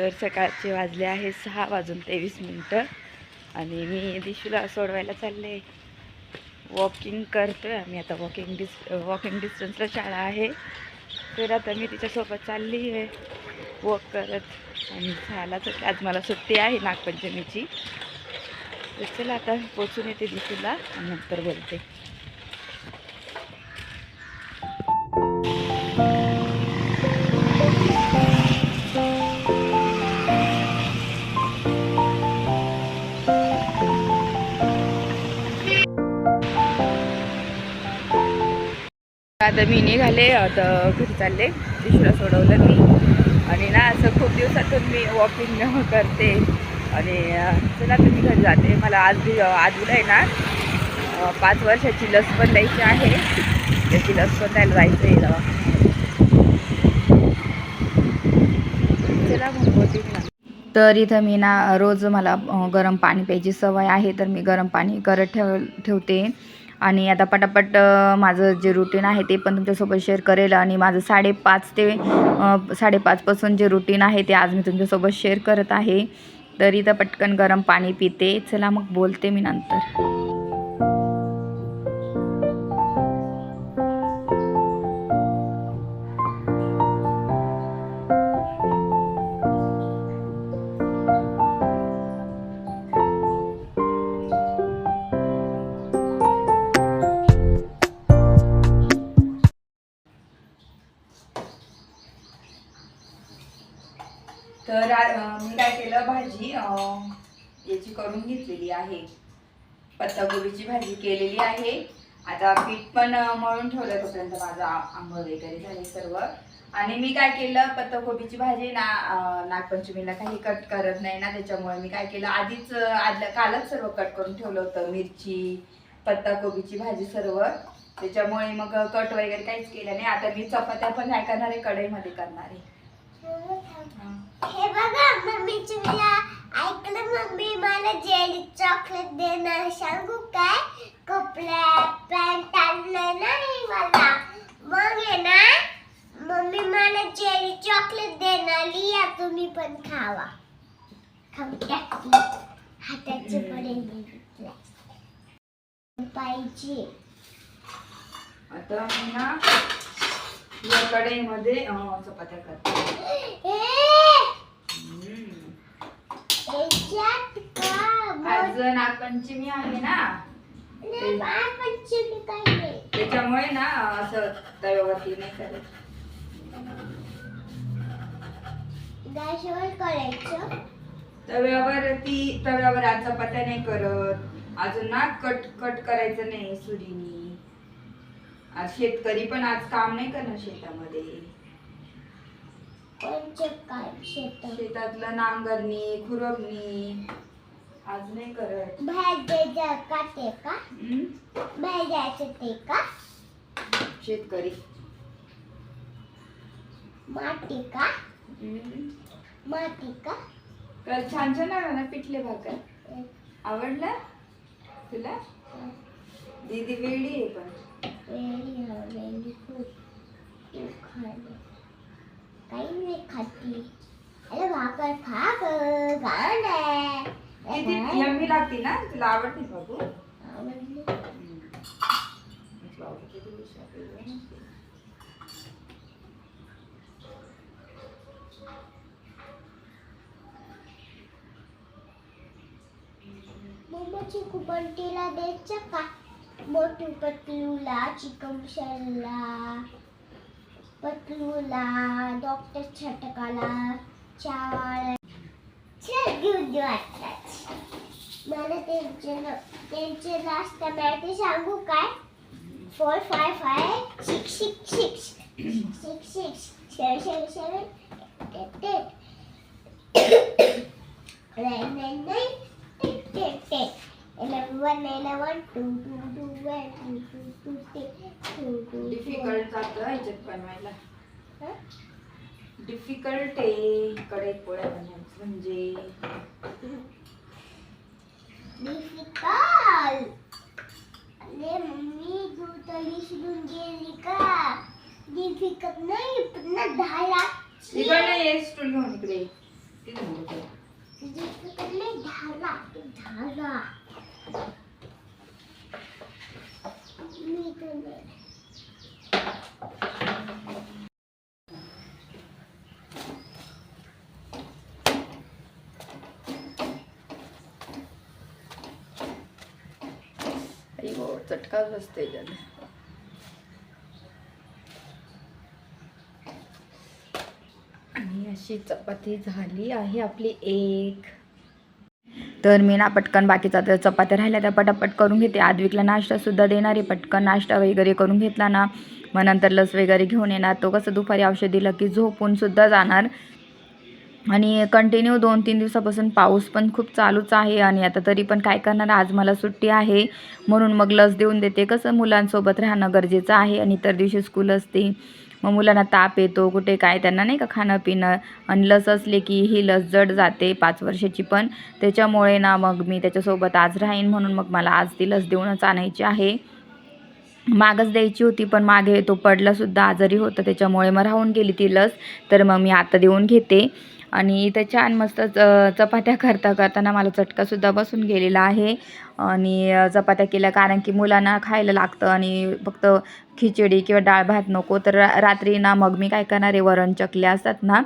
तर सकाळचे वाजले आहे सहा वाजून तेवीस मिनटं. आणि मी दिशूला सोडवायला चालले. वॉकिंग करतोय आम्ही. आता वॉकिंग डिस वॉकिंग डिस्टन्सला शाळा आहे. तर आता मी तिच्यासोबत चालली आहे. वॉक करत. आणि झाला तर आज मला सुट्टी आहे नागपंचमीची. तर चला आता पोचून येते दिशूला. नंतर बोलते. आता मी निघाले आता घरी चालले. दिशूला सोडवलं मी. आणि ना असं खूप दिवसातून मी वॉकिंग करते. आणि चला तर मी घरी जाते. मला आज आजूला आहे ना पाच वर्षाची लस पण द्यायची आहे. त्याची लस पण द्यायला जायचं आहे चला मग तर इथं मी ना रोज मला गरम पाणी प्यायची सवय आहे. तर मी गरम पाणी करत ठेव ठेवते. आणि आता पटापट माझं जे रुटीन आहे ते पण तुमच्यासोबत शेअर करेल आणि माझं साडेपाच ते साडेपाचपासून जे रुटीन आहे ते आज मी तुमच्यासोबत शेअर करत आहे. तर इथं पटकन गरम पाणी पिते. चला मग बोलते मी नंतर. तर मी काय केलं भाजी याची करून घेतलेली आहे. पत्ताकोबीची भाजी केलेली आहे. आता पीठ पण मळून ठेवलं तोपर्यंत माझं आंघोळ वगैरे झाले सर्व. आणि मी काय केलं पत्ताकोबीची भाजी ना नागपंचमीला काही कट करत नाही ना त्याच्यामुळे मी काय केलं आधीच आदल्या कालच सर्व कट करून ठेवलं होतं मिरची पत्ताकोबीची भाजी सर्व. त्याच्यामुळे मग कट वगैरे काहीच केलं नाही. आता मी चपात्या पण काय करणार आहे कढईमध्ये करणार आहे. हो, हो. हा. बघा मम्मीची मी ऐकलं मम्मी? मला जेली चॉकलेट देणार. सांगू काय? कपड्या पॅन्ट आणलंय नाही मला. मग आहे ना मम्मी मला जेली चॉकलेट देणार. लिया तुम्ही पण खावा. खाऊ टाकली हाताचे पडेल बघितलं पाहिजे. आता मी ना या कढईमध्ये चपात्या करते ए, हम्म. याच्यात का आज नागपंचमी आहे ना. त्याच्यामुळे ना असं तव्यावरती नाही करत तव्यावर ती तव्यावरती तव्यावर आज चपात्या नाही करत. अजून ना कट कट करायचं नाही सुरीनी. आज शेतकरी पण आज काम नाही करणार शेतामध्ये. शेतातलं नांगरणी खुरपणी आज नाही करत का ते का? हम्म? भाज्याचं ते का? शेतकरी. माती का. माती का? काल छान छान आला ना पिठले भाकर. आवडला तुला? दीदी वेळी आहे पण. वेली हवेली खूप खाली. काही नाही खाती. अरे भाकर खा ग गाणं किती यम्मी लागते ना? तुला आवडते बाबू आवडली. मम्माची कुबंटीला द्यायचं का? मोठू पतलूला चिकमशनला पतलूला डॉक्टर छटकाला चाळ घेऊन देऊ मला त्यांचे त्यांचे लास्ट मॅटी सांगू काय? Four five five six six six six six seven seven seven eight eight eight nine nine nine eight eight eight 11 11 2 2 2 1 2 2 2 2 2 difficult जातं ह्याच्यात बनवायला. डिफिकल्ट आहे इकडे पोळ्या बनवायचं म्हणजे. डिफिकल्ट गेली का? नाही पुन्हा दहाला इकडे ये स्टूल घेऊन इकडे चटका बसते त्याला अशी चपाती झाली आहे आपली एक. तर मी ना पटकन बाकीचा तर चपात्या राहिल्या त्या पटापट करून घेते. आदविकला नाश्तासुद्धा देणार आहे. पटकन नाश्ता वगैरे करून घेतला ना. मग नंतर लस वगैरे घेऊन येणार. तो कसं दुपारी औषध दिलं की झोपून सुद्धा जाणार. आणि कंटिन्यू दोन तीन दिवसापासून पाऊस पण खूप चालूच आहे आणि आता तरी पण काय करणार? आज मला सुट्टी आहे. म्हणून मग लस देऊन देते. कसं मुलांसोबत राहणं गरजेचं आहे आणि इतर दिवशी स्कूल असते. मग मुलांना ताप येतो कुठे काय त्यांना नाही का खाणं पिणं आणि लस असले की ही लस जड जाते पाच वर्षाची पण. त्याच्यामुळे ना मग मी त्याच्यासोबत आज राहीन. म्हणून मग मला आज ती लस देऊनच आणायची आहे. मागच द्यायची होती पण मागे तो पडलासुद्धा आजारी होता. त्याच्यामुळे मग राहून गेली ती लस. तर मग मी आता देऊन घेते. आणि इथं छान मस्त च- चपात्या करता करताना मला चटकासुद्धा बसून गेलेला आहे. आणि चपात्या केल्या कारण की मुलांना खायला लागतं आणि फक्त खिचडी किंवा डाळ भात नको तर रा- रात्री ना मग मी काय करणार आहे वरण चकल्या असतात ना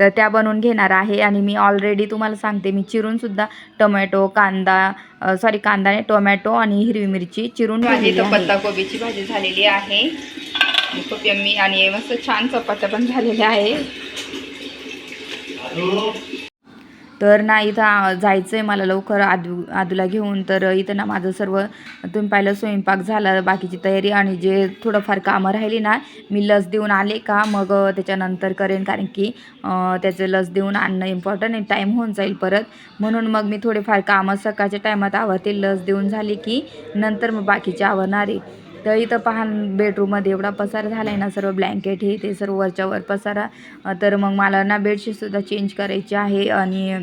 तर त्या बनवून घेणार आहे. आणि मी ऑलरेडी तुम्हाला सांगते मी चिरूनसुद्धा टोमॅटो कांदा सॉरी कांदा आणि टोमॅटो आणि हिरवी मिरची चिरून ठेवलेली आहे. पत्ताकोबीची भाजी झालेली आहे. खूप यम्मी आणि मस्त छान चपात्या पण झालेल्या आहे. तर ना इथं जायचं आहे मला लवकर आदू आदूला घेऊन. तर इथं ना माझं सर्व तुम्ही पाहिलं स्वयंपाक झाला बाकीची तयारी आणि जे थोडंफार कामं राहिली ना मी लस देऊन आले का मग त्याच्यानंतर करेन. कारण की त्याचं लस देऊन आणणं इम्पॉर्टंट आहे. टाईम होऊन जाईल परत. म्हणून मग मी थोडेफार कामं सकाळच्या टायमात आवरते लस देऊन झाली की नंतर मग बाकीचे आवरणार आहे. तर इथं पहा बेडरूममध्ये एवढा पसारा झाला आहे ना सर्व ब्लँकेट हे ते सर्व वरच्यावर पसारा. तर मग मला ना बेडशीटसुद्धा चेंज करायची आहे आणि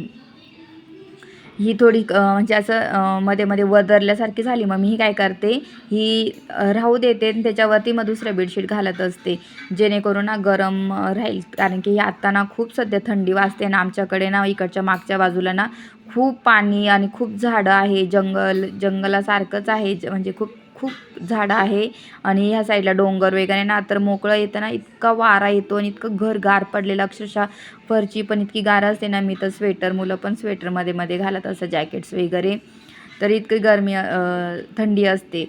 ही थोडी म्हणजे असं मध्ये मध्ये वदरल्यासारखी झाली. मग मी ही काय करते ही राहू देते आणि त्याच्यावरती मग दुसरं बेडशीट घालत असते. जेणेकरून ना गरम राहील. कारण की आत्ता ना खूप सध्या थंडी वाजते ना आमच्याकडे ना इकडच्या मागच्या बाजूला ना खूप पाणी आणि खूप झाडं आहे. जंगल जंगलासारखंच आहे. ज- म्हणजे खूप खूप झाडं आहे. आणि ह्या साईडला डोंगर वगैरे ना तर मोकळं येतं ना इतका वारा येतो आणि इतकं घर गार पडलेलं. अक्षरशः फरची पण इतकी गार असते ना मी तर स्वेटर मुलं पण स्वेटरमध्ये मध्ये घालत असं जॅकेट्स वगैरे. तर इतकी गरमी थंडी असते.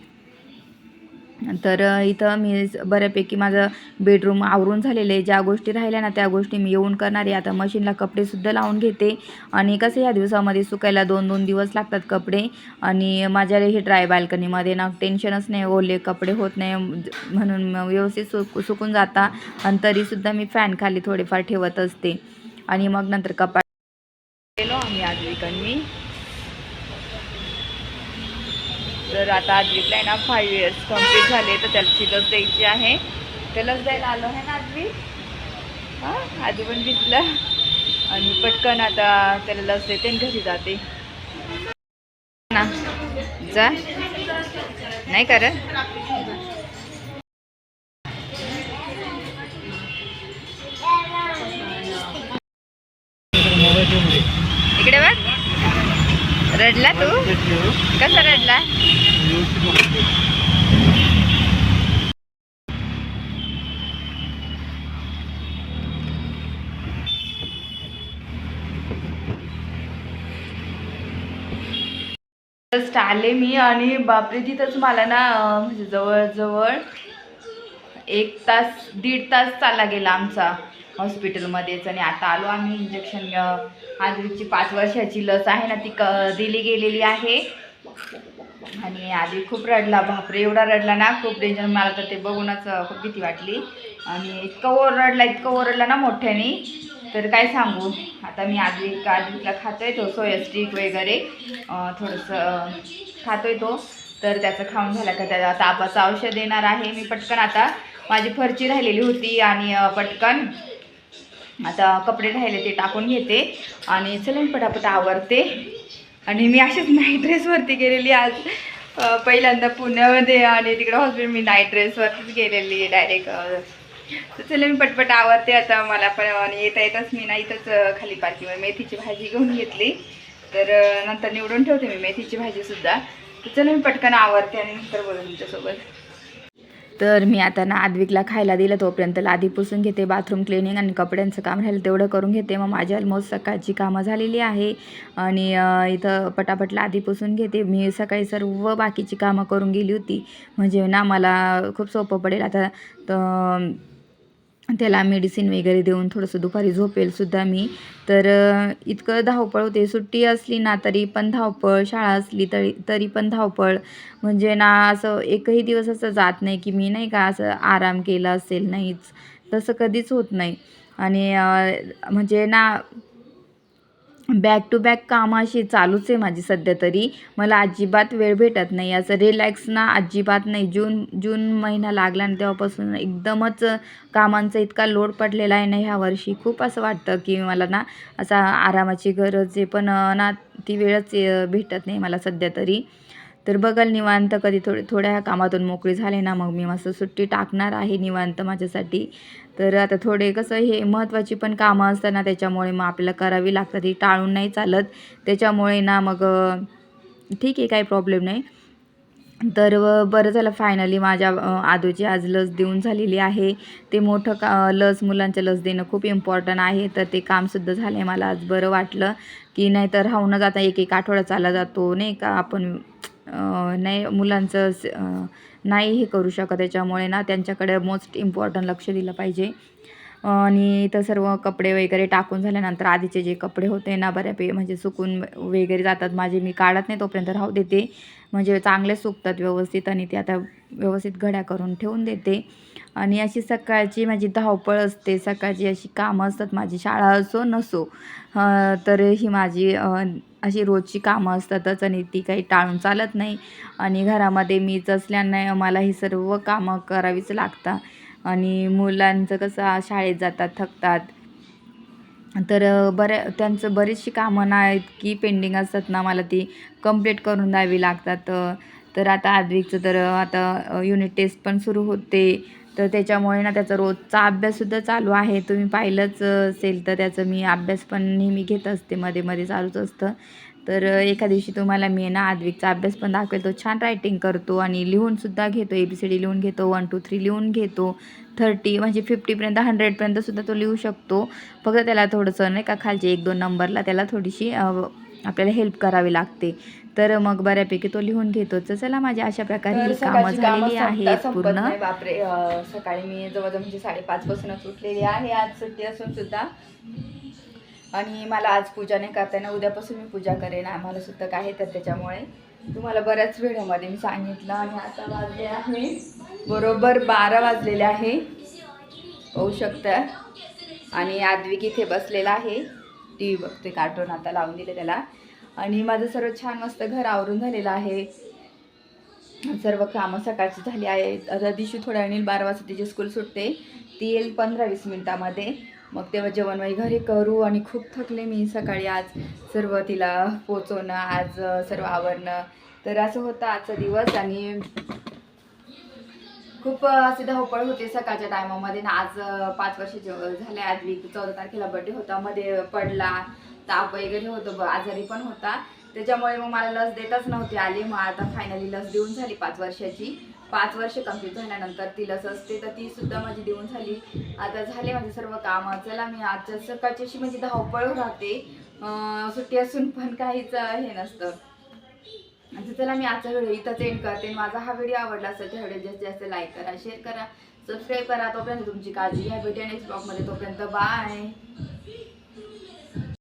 तर इथं मी बऱ्यापैकी माझं बेडरूम आवरून झालेलं आहे. ज्या गोष्टी राहिल्या ना त्या गोष्टी मी येऊन करणार आहे. आता मशीनला कपडेसुद्धा लावून घेते. आणि कसं ह्या दिवसामध्ये सुकायला दोन दोन दिवस लागतात कपडे. आणि माझ्या हे ड्राय बाल्कनीमध्ये ना टेन्शनच नाही ओले कपडे होत नाही. म्हणून मग व्यवस्थित सुक सुकून जाता. आणि तरीसुद्धा मी फॅन खाली थोडेफार ठेवत असते. आणि मग नंतर कपाट गेलो आम्ही आज मी तर आता. आद्विकला आहे ना फाईव्ह इयर्स कंप्लीट झाले तर त्याची लस द्यायची आहे. तर लस द्यायला आलो आहे ना आजवी हां आधी पण भिजलं आणि पटकन आता त्याला लस देते आणि घरी जाते. ना जा. नाही करत? इकडे बघ. रडला तू? कसा रडला? जस्ट आले मी आणि बापरे तिथंच मला ना म्हणजे जवळजवळ एक तास दीड तास चालला गेला आमचा हॉस्पिटलमध्येच आणि आता आलो आम्ही इंजेक्शन आजची पाच वर्षाची लस आहे ना ती क दिली गेलेली आहे. आणि आधी खूप रडला बापरे एवढा रडला ना खूप डेंजर मला तर ते बघूनच खूप भीती वाटली. आणि इतकं ओरडला इतकं ओरडला ना मोठ्याने. तर काय सांगू? आता मी आधी आधीला आहे तो सोया स्टिक वगैरे. थोडंसं खातो आहे तो. तर त्याचं खाऊन झालं का त्याला तापाचं औषध देणार आहे. मी पटकन आता माझी फरची राहिलेली होती आणि पटकन आता कपडे राहिले ते टाकून घेते आणि चलन पटापट आवरते. आणि मी अशीच नाईट ड्रेसवरती गेलेली आज. पहिल्यांदा पुण्यामध्ये आणि तिकडं हॉस्पिटल मी नाईट ड्रेसवरतीच गेलेली. डायरेक्ट तर चला मी पटपट आवडते आता मला पण येता येताच मी ना इथंच खाली पार्किंगवर मेथीची भाजी घेऊन घेतली. तर नंतर निवडून ठेवते मी मेथीची भाजीसुद्धा तर चला मी पटकन आवडते आणि नंतर बोलू तुमच्यासोबत. तर मी आता ना आदविकला खायला दिलं तोपर्यंत लादी पुसून घेते बाथरूम क्लिनिंग आणि कपड्यांचं काम राहिलं तेवढं करून घेते. मग माझी ऑलमोस्ट सकाळची कामं झालेली आहे. आणि इथं पटापट लादी पुसून घेते. मी सकाळी सर्व बाकीची कामं करून गेली होती. म्हणजे ना मला खूप सोपं पडेल आता. तर त्याला मेडिसिन वगैरे देऊन थोडंसं दुपारी झोपेलसुद्धा मी. तर इतकं धावपळ होते. सुट्टी असली ना तरी पण धावपळ शाळा असली तरी तरी पण धावपळ. म्हणजे ना असं एकही दिवस असं जात नाही की मी नाही का असं आराम केला असेल नाहीच. तसं कधीच होत नाही. आणि म्हणजे ना बॅक टू बॅक कामं अशी चालूच आहे माझी सध्या तरी. मला अजिबात वेळ भेटत नाही. असं रिलॅक्स ना अजिबात नाही. जून जून महिना लागला आणि तेव्हापासून एकदमच कामांचा इतका लोड पडलेला आहे ना ह्या वर्षी. खूप असं वाटतं की मला ना असा आरामाची गरज आहे. पण ना ती वेळच भेटत नाही मला सध्या तरी. तर बघल निवांत कधी थोडे थोड्या ह्या कामातून मोकळी झाले ना मग मी मस्त सुट्टी टाकणार आहे निवांत माझ्यासाठी. तर आता थोडे कसं हे महत्त्वाची पण कामं असतात ना त्याच्यामुळे मग आपल्याला करावी लागतात ती टाळून नाही चालत. त्याच्यामुळे ना मग ठीक आहे काही प्रॉब्लेम नाही. तर बरं झालं फायनली माझ्या आदूची आज लस देऊन झालेली आहे. ते मोठं का लस मुलांच्या लस देणं खूप इम्पॉर्टंट आहे. तर ते कामसुद्धा झालं आहे मला आज बरं वाटलं. की नाहीतर राहूनच आता एक एक आठवडा चालला जातो नाही का? आपण नाही मुलांचं नाही हे करू शकत. त्याच्यामुळे ना त्यांच्याकडे मोस्ट इम्पॉर्टंट लक्ष दिलं पाहिजे. आणि इथं सर्व कपडे वगैरे टाकून झाल्यानंतर आधीचे जे कपडे होते ना बऱ्यापैकी म्हणजे सुकून वगैरे जातात. माझे मी काढत नाही तोपर्यंत राहू देते. म्हणजे चांगले सुकतात व्यवस्थित आणि ते आता व्यवस्थित घड्या करून ठेवून देते. आणि अशी सकाळची माझी धावपळ असते. सकाळची अशी कामं असतात. माझी शाळा असो नसो. तर ही माझी अशी रोजची कामं असतातच आणि ती काही टाळून चालत नाही. आणि घरामध्ये मीच असल्याने मला ही सर्व कामं करावीच लागतात. आणि मुलांचं कसं शाळेत जातात थकतात. तर बऱ्या त्यांचं बरीचशी कामं ना इतकी पेंडिंग असतात ना मला ती कंप्लीट करून द्यावी लागतात. तर आता आद्विकचं तर आता युनिट टेस्ट पण सुरू होते. तर त्याच्यामुळे ना त्याचा रोजचा अभ्याससुद्धा चालू आहे. तुम्ही पाहिलंच असेल तर त्याचं मी अभ्यास पण नेहमी घेत असते मध्ये मध्ये चालूच असतं. तर एका दिवशी तुम्हाला मी ना आद्विकचा अभ्यास पण दाखवेल. तो छान रायटिंग करतो आणि लिहूनसुद्धा घेतो. ए बी सी डी लिहून घेतो. वन टू थ्री लिहून घेतो. थर्टी म्हणजे फिफ्टीपर्यंत हंड्रेडपर्यंत सुद्धा तो लिहू शकतो. फक्त त्याला थोडंसं नाही का खालचे एक दोन नंबरला त्याला थोडीशी आपल्याला हेल्प करावी लागते. तर मग बऱ्यापैकी तो लिहून घेतो. तर चला माझ्या अशा प्रकारे ही कामं झालेली आहेत पूर्ण. बापरे. सकाळी मी जवळजवळ म्हणजे साडेपाच पासूनच उठलेली आहे. आज सुट्टी असून सुद्धा. आणि मला आज पूजा नाही करता येणार उद्यापासून मी पूजा करेन. आम्हाला सुद्धा आहे तर त्याच्यामुळे. तुम्हाला बऱ्याच व्हिडिओमध्ये मी सांगितलं आणि आता वाजले आहे. बरोबर बारा वाजलेले आहे. होऊ शकतं. आणि आद्विक इथे बसलेला आहे. टी व्ही बघते कार्टून आता लावून दिले त्याला. आणि माझं सर्व छान मस्त घर आवरून झालेलं आहे. सर्व कामं सकाळची झाली आहेत. आता दिवशी थोड्या वेळी बारा वाजता तिची स्कूल सुटते. ती येईल पंधरा वीस मिनटामध्ये. मग तेव्हा जेवण वगैरे घरी करू आणि खूप थकले मी सकाळी आज. सर्व तिला पोचवणं आज सर्व आवरणं. तर असं होतं आजचा दिवस आणि खूप असे धावपळ होते सकाळच्या टायमामध्ये ना आज पाच वर्ष झाले. आधी चौदा तारखेला बड्डे होता. मध्ये पडला. ताप वगैरे होतं आजारी पण होता. त्याच्यामुळे मग मला लस देताच नव्हती आली. मग आता फायनली लस देऊन झाली पाच वर्षाची. पाच वर्ष कंप्लीट झाल्यानंतर ती लस असते तर ती सुद्धा माझी देऊन झाली. आता झाले माझे सर्व कामं. चला मी आजच्या सकाळची अशी माझी धावपळ राहते. सुट्टी असून पण काहीच हे नसतं. आता चला मी आजचा व्हिडिओ इथंच एंड करते. माझा हा व्हिडिओ आवडला असेल तर व्हिडिओ जास्तीत जास्त लाईक करा शेअर करा सबस्क्राईब करा. तोपर्यंत तुमची काळजी घ्या. भेटूया नेक्स्ट ब्लॉगमध्ये तोपर्यंत बाय